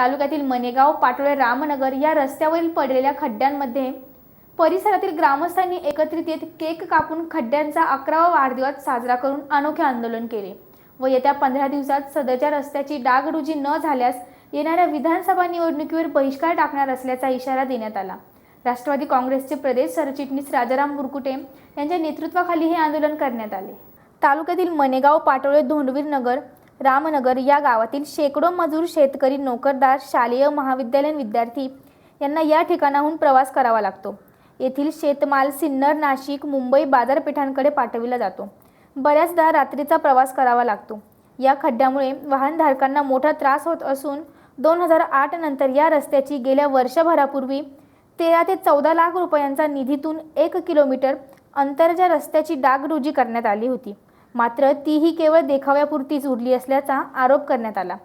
तालुक्यातील मनेगाव पाटोळे रामनगर या रस्त्यावरील पडलेल्या खड्ड्यांमध्ये परिसरातील ग्रामस्थांनी एकत्रित येत केक कापून खड्ड्यांचा अकरावा वाढदिवस साजरा करून अनोखे आंदोलन केले व येत्या पंधरा दिवसात सदरच्या रस्त्याची डागडुजी न झाल्यास येणाऱ्या विधानसभा निवडणुकीवर बहिष्कार टाकणार असल्याचा इशारा देण्यात आला. राष्ट्रवादी काँग्रेसचे प्रदेश सरचिटणीस राजाराम बुरकुटे यांच्या नेतृत्वाखाली हे आंदोलन करण्यात आले. तालुक्यातील मनेगाव पाटोळे धोंडवीर नगर रामनगर या गावातील शेकडो मजूर शेतकरी नोकरदार शालेय महाविद्यालयीन विद्यार्थी यांना या ठिकाणाहून प्रवास करावा लागतो. येथील शेतमाल सिन्नर नाशिक मुंबई बाजारपेठांकडे पाठविला जातो. बऱ्याचदा रात्रीचा प्रवास करावा लागतो. या खड्ड्यामुळे वाहनधारकांना मोठा त्रास होत असून दोन हजार आठ नंतर या रस्त्याची गेल्या वर्षभरापूर्वी तेरा ते चौदा लाख रुपयांचा निधीतून एक किलोमीटर अंतरच्या रस्त्याची डागडुजी करण्यात आली होती. मात्र तीही केवळ देखाव्यापुरतीच उरली असल्याचा आरोप करण्यात आला.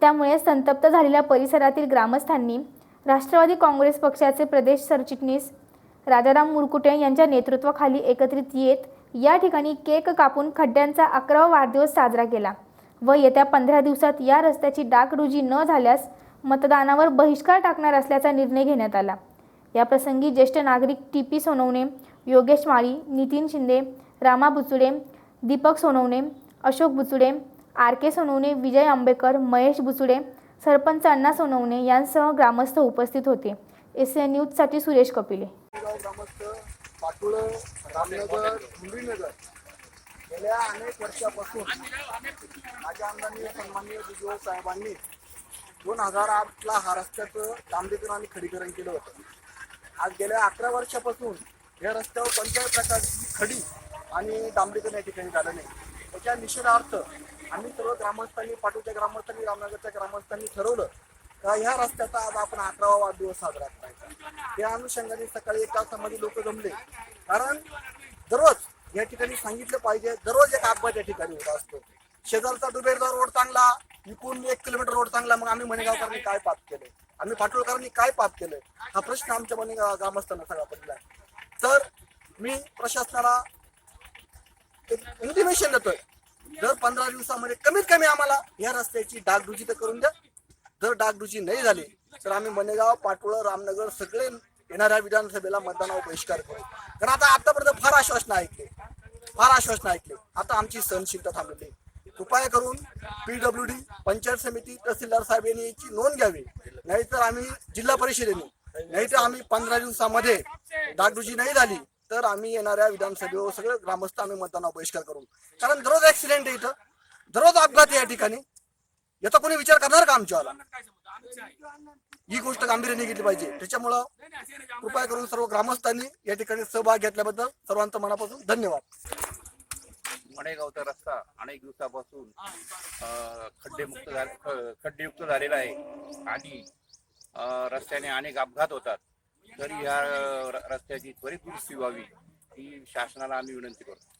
त्यामुळे संतप्त झालेल्या परिसरातील ग्रामस्थांनी राष्ट्रवादी काँग्रेस पक्षाचे प्रदेश सरचिटणीस राजाराम मुरकुटे यांच्या नेतृत्वाखाली एकत्रित येत या ठिकाणी केक कापून खड्ड्यांचा अकरावा वाढदिवस साजरा केला व येत्या पंधरा दिवसात या रस्त्याची डागडुजी न झाल्यास मतदानावर बहिष्कार टाकणार असल्याचा निर्णय घेण्यात आला. याप्रसंगी ज्येष्ठ नागरिक T P Sonawane Yogesh Mali Nitin Shinde Rama Buchude Deepak Sonawane Ashok Buchude R K Sonawane Vijay Ambekar Mahesh Buchude sarpanch Anna Sonawane यांसह ग्रामस्थ उपस्थित होते. एस एन न्यूजसाठी सुरेश कपिले. गेल्या अनेक वर्षापासून माझ्या आमदारांनी सन्माननीय विजय साहेबांनी दोन हजार आठला हा रस्त्याचं डांबरीकरण आणि खडीकरण केलं होतं. आज गेल्या अकरा वर्षापासून या रस्त्यावर कोणत्याही प्रकारची खडी आणि डांबरीकरण या ठिकाणी झालं नाही. त्याच्या निषेधार्थ आम्ही सर्व ग्रामस्थांनी पाटूच्या ग्रामस्थांनी रामनगरच्या ग्रामस्थांनी ठरवलं का ह्या रस्त्याचा आज आपण अकरावा वाढदिवस साजरा करायचा. त्या अनुषंगाने सकाळी एक तासामध्ये लोक जमले. कारण दररोज या ठिकाणी सांगितलं पाहिजे दररोज एक अपघात या ठिकाणी होत असतो. शेजारचा दुबेरदार रोड चांगला इकडून एक किलोमीटर रोड चांगला मग आम्ही मणेगावकरांनी काय पाप केलं? आम्ही पाटोळकरांनी काय पाप केलं? हा प्रश्न आमच्या मने ग्रामस्थांना सगळा पडला. आहे तर मी प्रशासनाला इंटिमेशन देतोय दर पंधरा दिवसामध्ये कमीत कमी आम्हाला या रस्त्याची डागडुजी तर करून द्या. जर डागडुजी नाही झाली तर आम्ही मनेगाव पाटोळ रामनगर सगळे येणाऱ्या विधानसभेला मतदानावर बहिष्कार करू. कारण आता आतापर्यंत फार आश्वासनं ऐकले. फार आश्वासनं ऐकले. आता आमची सहनशीलता थांबलेली कृपया करून पीडब्ल्यू डी पंचायत समिती तहसीलदार साहेब यांनी याची नोंद घ्यावी. नाहीतर आम्ही जिल्हा परिषदेने नाहीतर आम्ही पंधरा दिवसामध्ये डागडुजी नाही झाली तर आम्ही येणाऱ्या विधानसभेवर सगळे ग्रामस्थ आम्ही मतदानावर बहिष्कार करू कारण दररोज ऍक्सिडेंट आहे इथं. दररोज अपघात आहे या ठिकाणी. याचा कोणी विचार करणार का आमच्यावाला? ही गोष्ट गांभीर्याने घेतली पाहिजे. त्याच्यामुळं कृपया करून सर्व ग्रामस्थांनी या ठिकाणी सहभाग घेतल्याबद्दल सर्वांचं मनापासून धन्यवाद. मडेगावचा रस्ता अनेक दिवसापासून खड्डेमुक्त खड्डेयुक्त झालेला आहे. आणि रस्त्याने अनेक अपघात होतात. तर या रस्त्याची त्वरित दुरुस्ती व्हावी ही शासनाला आम्ही विनंती करतो.